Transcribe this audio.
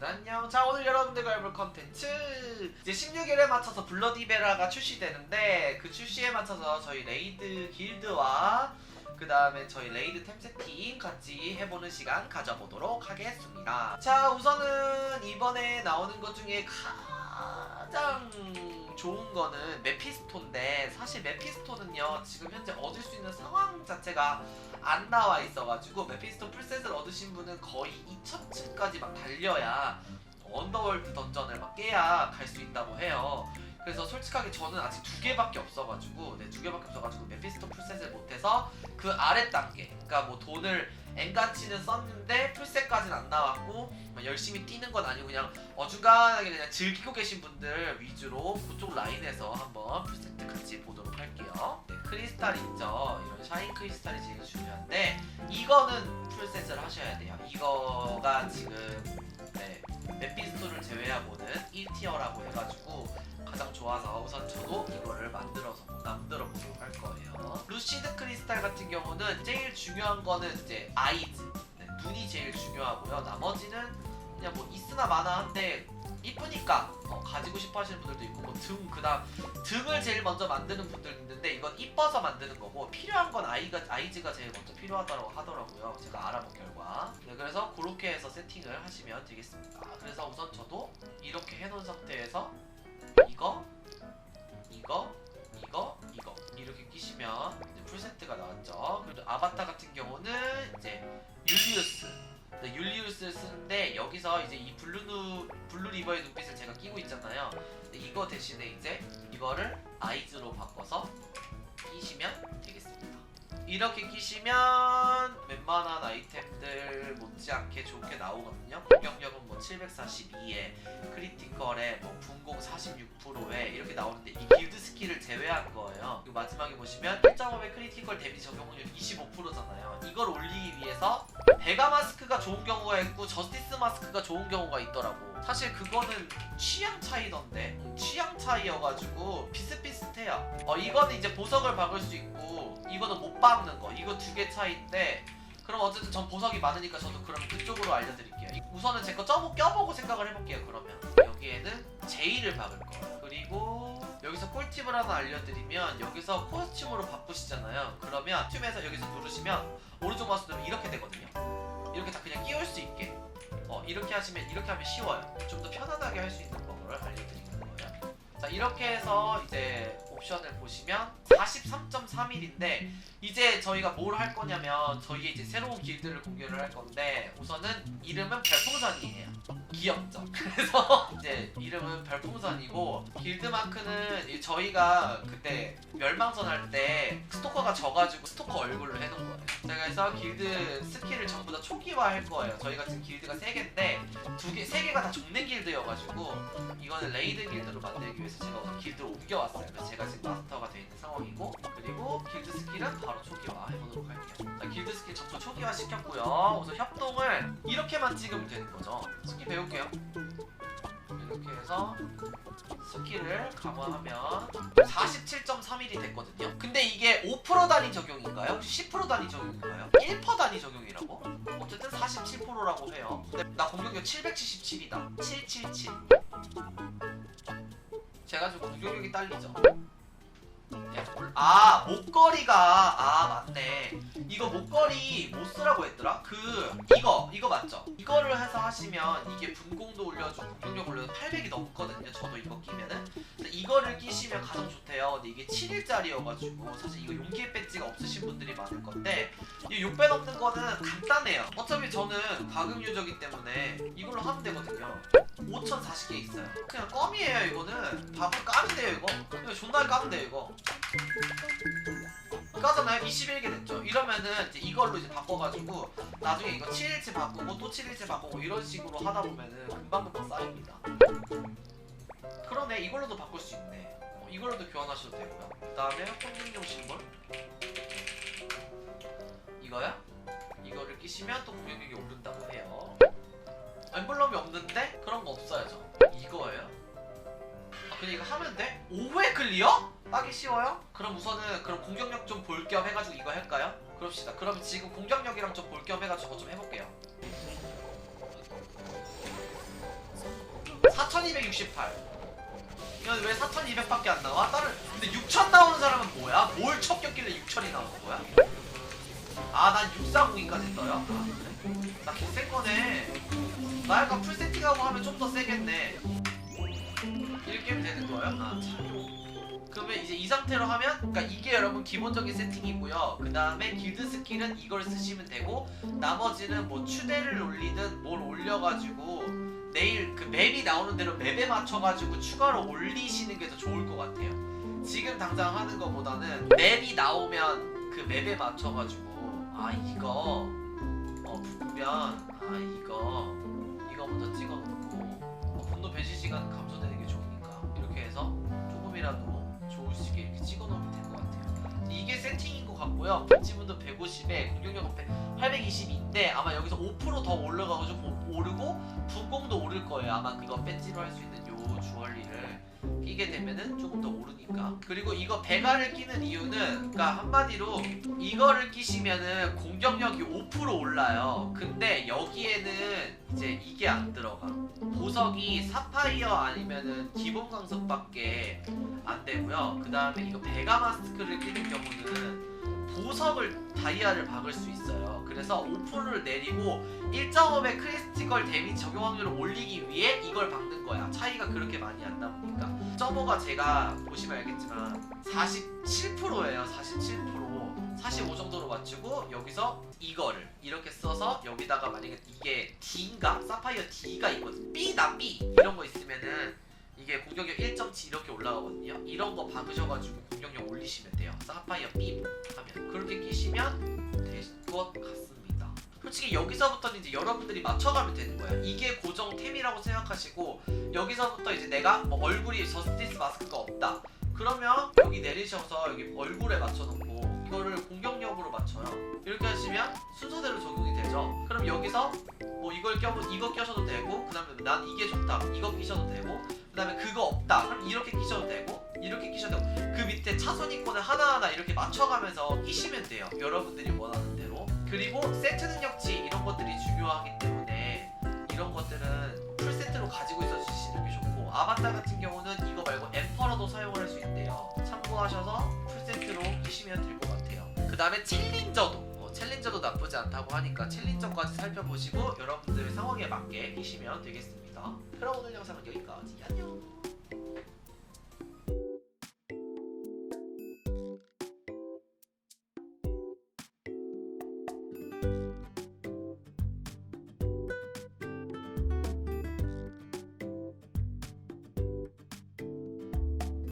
여러분 안녕. 자 오늘 여러분들과 해볼 컨텐츠 이제 16일에 맞춰서 블러디베라가 출시되는데 그 출시에 맞춰서 저희 레이드 길드와 그 다음에 저희 레이드 템 세팅 같이 해보는 시간 가져보도록 하겠습니다. 자 우선은 이번에 나오는 것 중에 가 장 좋은 거는 메피스토인데 사실 메피스토는요 지금 현재 얻을 수 있는 상황 자체가 안 나와 있어가지고 메피스토 풀셋을 얻으신 분은 거의 2000층까지 막 달려야 언더월드 던전을 막 깨야 갈 수 있다고 해요. 그래서 솔직하게 저는 아직 두 개밖에 없어가지고 네, 두 개밖에 없어가지고 메피스토 풀셋을 못해서 그 아래 단계 그러니까 뭐 돈을 엔간치는 썼는데 풀셋까지는 안 나왔고 막 열심히 뛰는 건 아니고 그냥 어중간하게 그냥 즐기고 계신 분들 위주로 그쪽 라인에서 한번 풀세트 같이 보도록 할게요. 네, 크리스탈 있죠. 이런 샤인 크리스탈이 제일 중요한데 이거는 풀셋을 하셔야 돼요. 이거가 지금 네, 맵피스토를 제외하고는 1티어라고 해가지고 가장 좋아서 우선 저도 이거를 만들어서 만들어 보도록 할 거예요. 루시드 크리스탈 같은 경우는 제일 중요한 거는 이제 아이즈. 네, 눈이 제일 중요하고요. 나머지는 그냥 뭐 있으나 마나 한데 이쁘니까 어, 가지고 싶어 하시는 분들도 있고 뭐 등 그다음 등을 제일 먼저 만드는 분들 있는데 이건 이뻐서 만드는 거고 필요한 건 아이가 아이즈가 제일 먼저 필요하다고 하더라고요. 제가 알아본 결과. 네, 그래서 그렇게 해서 세팅을 하시면 되겠습니다. 그래서 우선 저도 이렇게 해놓은 상태에서 이거 이거 이렇게 끼시면 이제 풀세트가 나왔죠 그리고 아바타 같은 경우는 이제 율리우스 네, 율리우스를 쓰는데 여기서 이제 이 블루 블루 리버의 눈빛을 제가 끼고 있잖아요. 이거 대신에 이제 이거를 아이즈로 바꿔서 끼시면 되겠습니다. 이렇게 끼시면 웬만한 아이템들 못지않게 좋게 나오거든요. 공격력은 뭐 742에 크리티컬에 뭐 분공 46%에 이렇게 나오는데 이 길드 스킬을 제외한 거예요. 그리고 마지막에 보시면 1.5의 크리티컬 데미지 적용률 25%잖아요. 이걸 올리기 위해서 베가 마스크가 좋은 경우가 있고 저스티스 마스크가 좋은 경우가 있더라고. 사실 그거는 취향 차이던데 음, 취향 차이여가지고 비슷비슷해요. 어 이거는 이제 보석을 박을 수 있고 이거는 못 박는 거. 이거 두 개 차이인데 그럼 어쨌든 전 보석이 많으니까 저도 그러면 그쪽으로 알려드릴게요. 이- 우선은 제 거 껴보고 생각을 해볼게요. 그러면 여기에는 제이를 박을 거예요. 그리고 여기서 꿀팁을 하나 알려드리면 여기서 코스튬으로 바꾸시잖아요. 그러면 춤에서 여기서 누르시면 오른쪽 마우스 누르면 이렇게 되거든요. 이렇게 다 그냥 끼울 수 있게. 어 이렇게 하시면 이렇게 하면 쉬워요. 좀 더 편안하게 할 수 있는 방법을 알려드리는 거예요. 자 이렇게 해서 이제 옵션을 보시면 43.3일인데 이제 저희가 뭘 할 거냐면 저희 이제 새로운 길드를 공개를 할 건데 우선은 이름은 별풍선이에요. 귀엽죠? 그래서 이제 이름은 별풍선이고 길드 마크는 이 저희가 그때 멸망전 할 때 스토커가 져가지고 스토커 얼굴로 해놓은 거예요. 제가 그래서 길드 스킬을 전부 다 초기화 할 거예요. 저희가 지금 길드가 세 개인데 두 개, 세 개가 다 종래 길드여가지고 이거는 레이드 길드로 만들기 위해서 제가 우선 길드로 옮겨왔어요. 그래서 제가 지금 마스터가 돼 있는 상황이 고 그리고 길드 스킬은 바로 초기화 해보도록 할게요. 자, 길드 스킬 전부 초기화 시켰고요. 우선 협동을 이렇게만 찍으면 되는 거죠. 스킬 배울게요. 이렇게 해서 스킬을 강화하면 47.3일이 됐거든요. 근데 이게 5% 단위 적용인가요? 혹시 10% 단위 적용인가요? 1% 단위 적용이라고? 어쨌든 47%라고 해요. 근데 나 공격력 777이다. 777. 제가 좀 공격력이 딸리죠. 아 목걸이가 아 맞네. 이거 목걸이 뭐 쓰라고 했더라? 그 이거 이거 맞죠? 이거를 해서 하시면 이게 분공도 올려주고 공격력 올려서 800이 넘거든요 저도 이거 끼면은. 이거를 끼시면 가장 좋대요. 근데 이게 7일짜리여가지고 사실 이거 용기의 배지가 없으신 분들이 많을 건데 이 6배 넘는 거는 간단해요. 어차피 저는 과금 유저기 때문에 이걸로 하면 되거든요 5040개 있어요. 그냥 껌이에요 이거는. 까면 돼요 이거. 이거 존나 까면 돼요 이거 까잖아요 21개 됐죠. 이러면은 이제 이걸로 이제 바꿔가지고 나중에 이거 7일치 바꾸고 또 7일치 바꾸고 이런 식으로 하다 보면은 금방금방 쌓입니다. 그러네 이걸로도 바꿀 수 있네. 어, 이걸로도 교환하셔도 되고요 그 다음에 혼용용 심볼. 이거야? 이거를 끼시면 또 공격력이 오른다고 해요. 엠블럼이 없는데 클리어? 따기 쉬워요? 그럼 우선은 그럼 공격력 좀 볼 겸 해가지고 이거 할까요? 그럽시다 그럼 지금 공격력이랑 좀 볼 겸 해가지고 좀 해볼게요 4268 이건 왜 4200밖에 안 나와? 다른 근데 6000 나오는 사람은 뭐야? 뭘 척겼길래 6000이 나오는 거야? 아 난 640까지 떠요? 아 그래? 나 개센 거네 나 약간 풀 세팅하고 하면 좀 더 세겠네 이렇게 하면 되는 거예요? 아 참. 그러면 이제 이 상태로 하면 그러니까 이게 여러분 기본적인 세팅이고요. 그 다음에 길드 스킬은 이걸 쓰시면 되고 나머지는 뭐 추대를 올리든 뭘 올려가지고 내일 그 맵이 나오는 대로 맵에 맞춰가지고 추가로 올리시는 게 더 좋을 것 같아요. 지금 당장 하는 것보다는 맵이 나오면 그 맵에 맞춰가지고 아 이거 어 부으면 아 이거 이거 먼저 찍어놓고. 어, 같고요. 벤치분도 150에 공격력은 820인데 아마 여기서 5%더 올라가가지고 오- 오르고 분공도 오를 거예요. 아마 그거 배지로 할 수 있는 요 주얼리를 끼게 되면은 조금 더 오르니까. 그리고 이거 배가를 끼는 이유는 그러니까 한마디로 이거를 끼시면은 공격력이 5% 올라요. 근데 여기에는 이제 이게 안 들어가. 보석이 사파이어 아니면은 기본 강석밖에 안 되고요. 그 다음에 이거 베가 마스크를 끼는 경우는 보석을 다이아를 박을 수 있어요. 그래서 5%를 내리고 1.5배 크리스티컬 데미지 적용 확률을 올리기 위해 이걸 박는 거야. 차이가 그렇게 많이 안 나니까. 점호가 제가 보시면 알겠지만 47%예요 47% 45 정도로 맞추고 여기서 이거를 이렇게 써서 여기다가 만약에 이게 D인가? 사파이어 D가 있거든. B다 B. 이런 거 있으면은 이게 공격력 1.7 이렇게 올라가거든요. 이런 거 박으셔가지고 공격력 올리시면 돼요. 사파이어 B 하면 그렇게 끼시면 될 것 같습니다. 솔직히 여기서부터는 이제 여러분들이 맞춰가면 되는 거예요. 이게 고정템이라고 생각하시고 여기서부터 이제 내가 뭐 얼굴이 저스티스 마스크가 없다. 그러면 여기 내리셔서 여기 얼굴에 맞춰놓고 이거를 공격력으로 맞춰요. 이렇게 하시면 순서대로 적용이 되죠. 그럼 여기서 뭐 이걸 껴 이거 껴셔도 되고 그 다음에 난 이게 좋다 이거 끼셔도 되고 그 다음에 그거 없다 그럼 이렇게 끼셔도 되고 이렇게 끼셔도 되고. 그 밑에 차선 이콘을 하나하나 이렇게 맞춰가면서 끼시면 돼요. 여러분들이 원하는 대로. 그리고 세트 능력치 이런 것들이 중요하기 때문에 이런 것들은 풀 세트로 가지고 있어 주시는 게 좋고 아바타 같은 경우는 이거 말고 엠퍼러도 사용을 할 수 있대요. 참고하셔서 풀 세트로 끼시면 될그 다음에 챌린저도 어, 챌린저도 나쁘지 않다고 하니까 챌린저까지 살펴보시고 여러분들 상황에 맞게 끼시면 되겠습니다. 그럼 오늘 영상은 여기까지. 안녕